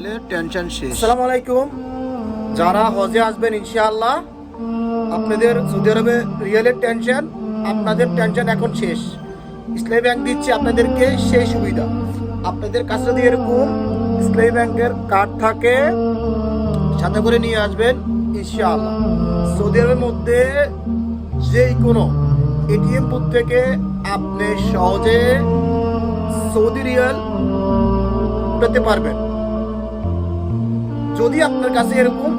রিয়েলের tension শেষ। আসসালামু আলাইকুম। যারা হজে আসবেন, ইনশাআল্লাহ, আপনাদের সৌদি আরবে রিয়েলের টেনশন আপনাদের টেনশন এখন শেষ। ইসলামী ব্যাংক দিচ্ছে আপনাদেরকে সেই সুবিধা। আপনাদের কাছে যদি এরকম ইসলামী ব্যাংকের কার্ড থাকে, সাথে করে নিয়ে আসবেন, ইনশাআল্লাহ। সৌদি আরবের মধ্যে যে কোনো এটিএম বুথ থেকে আপনি সহজে সৌদি রিয়াল পেতে পারবেন। যদি আপনার কাছে এরকম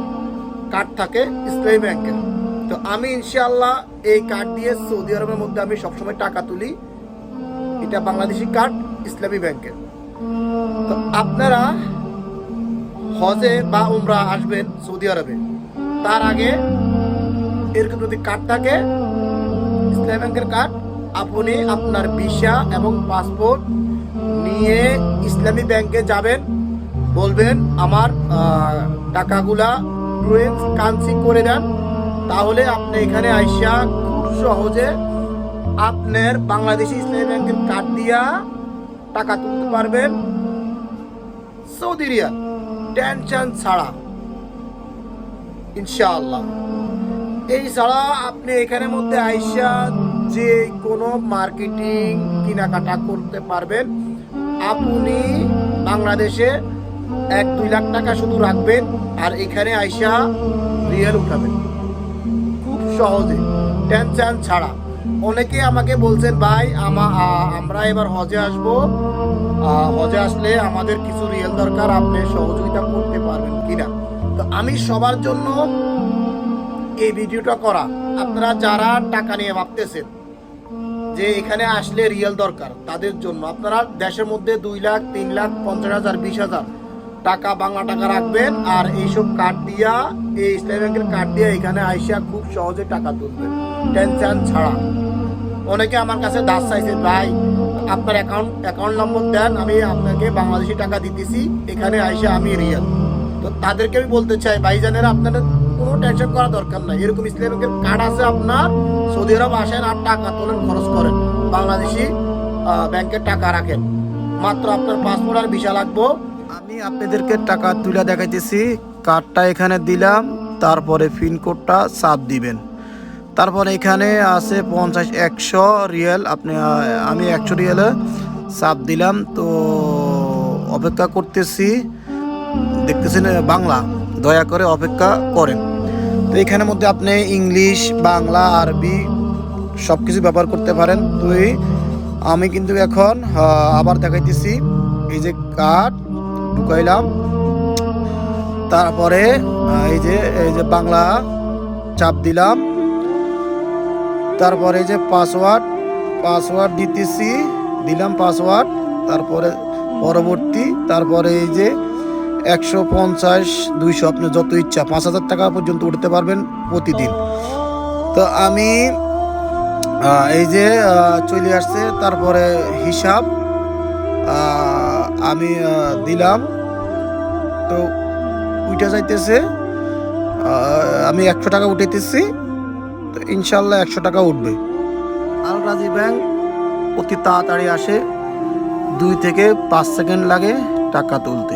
কার্ড থাকে ইসলামী ব্যাংকের তো আমি ইনশাআল্লাহ এই কার্ড দিয়ে সৌদি আরবের মধ্যে আমি সবসময় টাকা তুলি। এটা বাংলাদেশি কার্ড ইসলামী ব্যাংকের তো আপনারা হজে বা উমরা আসবেন সৌদি আরবে। তার আগে এরকম যদি কার্ড থাকে ইসলামী ব্যাংকের কার্ড আপনি আপনার ভিসা এবং পাসপোর্ট নিয়ে ইসলামী ব্যাংকে যাবেন। বলবেন আমার টাকাগুলা ড্রুয়েন্স কান্সি করে দেন। তাহলে আপনি এখানে আইসা খুব সহজে আপনার বাংলাদেশি ইসলামী ব্যাংকের কার্ড দিয়া টাকা তুলতে পারবেন। সৌদি রিয়াল টেনশন ছাড়া। ইনশাআল্লাহ। এই ছাড়া আপনি এখানের মধ্যে আইসা যে কোনো মার্কেটিং, কেনাকাটা করতে পারবেন। আপনি বাংলাদেশে এক দুই লাখ টাকা শুধু রাখবেন আর এখানে আইসা রিয়েল উঠাবেন। খুব সহজে, টেনশন ছাড়া। অনেকে আমাকে বলছেন, ভাই, আমা আমরা এবার হজে আসব। হজে আসলে আমাদের কিছু রিয়েল দরকার, আপনি সহযোগিতা করতে পারবেন কিনা? তো আমি সবার জন্য এই ভিডিওটা করা। আপনারা যারা টাকা নিয়ে ভাবতেছেন যে এখানে আসলে রিয়েল দরকার তাদের জন্য, আপনারা দেশের মধ্যে দুই লাখ, তিন লাখ, পঞ্চাশ হাজার, বিশ হাজার টাকা বাংলা টাকা রাখবেন আর এইসব কার্ড দিয়া এই ইসলামী ব্যাংকের কার্ড দিয়া এখানে আইসা খুব সহজে টাকা তুলবেন। টেনশন ছাড়া। অনেকে আমার কাছে দাস চাইছে ভাই আপনার অ্যাকাউন্ট অ্যাকাউন্ট নম্বর দেন আমি আপনাকে বাংলাদেশি টাকা দিতেছি এখানে আইসা আমি রিয়েল তো তাদেরকে আমি বলতে চাই ভাইজানেরা আপনাদের কোনো টেনশন করা দরকার নাই। এরকম ইসলামী ব্যাংকের কার্ড আছে আপনার সৌদি আরব আসেন আর টাকা তোলেন খরচ করেন। বাংলাদেশি আহ, ব্যাংকের টাকা রাখেন। মাত্র আপনার পাসপোর্ট আর ভিসা লাগবো। আপনাদেরকে টাকা তুলে দেখাইতেছি। কার্ডটা এখানে দিলাম, তারপরে পিনকোডটা চাপ দিবেন। তারপরে এখানে আছে পঞ্চাশ একশো রিয়েল, আপনি আমি একশো রিয়েলে চাপ দিলাম। তো অপেক্ষা করতেছি, দেখতেছেন বাংলা, দয়া করে অপেক্ষা করেন। তো এখানের মধ্যে আপনি ইংলিশ, বাংলা, আরবি সব কিছু ব্যবহার করতে পারেন। তো আমি কিন্তু এখন আবার দেখাইতেছি, এই যে কার্ড ঢুকাইলাম। তারপরে এই যে এই যে বাংলা চাপ দিলাম। তারপরে এই যে পাসওয়ার্ড পাসওয়ার্ড দিতেছি, দিলাম পাসওয়ার্ড। তারপরে পরবর্তী, তারপরে এই যে একশো পঞ্চাশ, দুইশো, আপনি যত ইচ্ছা, পাঁচ হাজার টাকা পর্যন্ত উঠতে পারবেন প্রতিদিন। তো আমি এই যে চলে আসছে, তারপরে হিসাব। আমি দিলাম। তো উঠে যাইতেছে। আমি একশো টাকা উঠাইতেছি। তো ইনশাল্লাহ একশো টাকা উঠবে। আল রাজি ব্যাংক অতি তাড়াতাড়ি আসে। দুই থেকে পাঁচ সেকেন্ড লাগে টাকা তুলতে।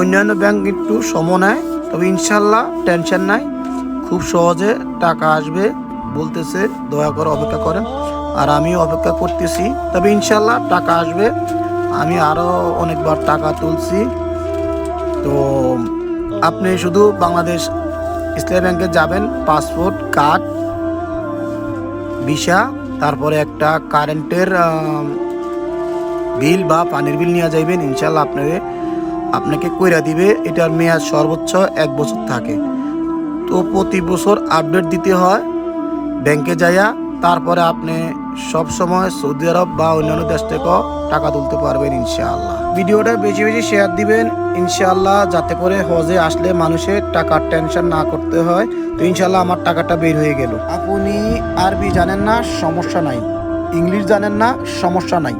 অন্যান্য ব্যাংক একটু সময় নেয়, তবে ইনশাল্লাহ টেনশন নাই। খুব সহজে টাকা আসবে বলতেছে, দয়া করে অপেক্ষা করেন। আর আমিও অপেক্ষা করতেছি, তবে ইনশাল্লাহ টাকা আসবে। আমি আরও অনেকবার টাকা তুলছি। তো আপনি শুধু বাংলাদেশ ইসলামী ব্যাংকে যাবেন, পাসপোর্ট, কার্ড, ভিসা, তারপরে একটা কারেন্টের বিল বা পানির বিল নিয়ে যাইবেন ইনশাল্লাহ আপনাকে আপনাকে কইরা দিবে, এটার মেয়াদ সর্বোচ্চ এক বছর থাকে। তো প্রতি বছর আপডেট দিতে হয়, ব্যাংকে যাইয়া, তারপরে আপনি সব সময় সৌদি আরব বা অন্যান্য দেশ থেকেও টাকা তুলতে পারবেন, ইনশাআল্লাহ। ভিডিওটা বেশি বেশি শেয়ার দিবেন, ইনশাআল্লাহ, যাতে করে হজে আসলে মানুষের টাকার টেনশন না করতে হয়। তো ইনশাআল্লাহ আমার টাকাটা বের হয়ে গেল। আপনি আরবি জানেন না, সমস্যা নাই। ইংলিশ জানেন না, সমস্যা নাই।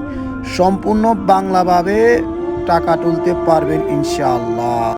সম্পূর্ণ বাংলাভাবে টাকা তুলতে পারবেন, ইনশাআল্লাহ।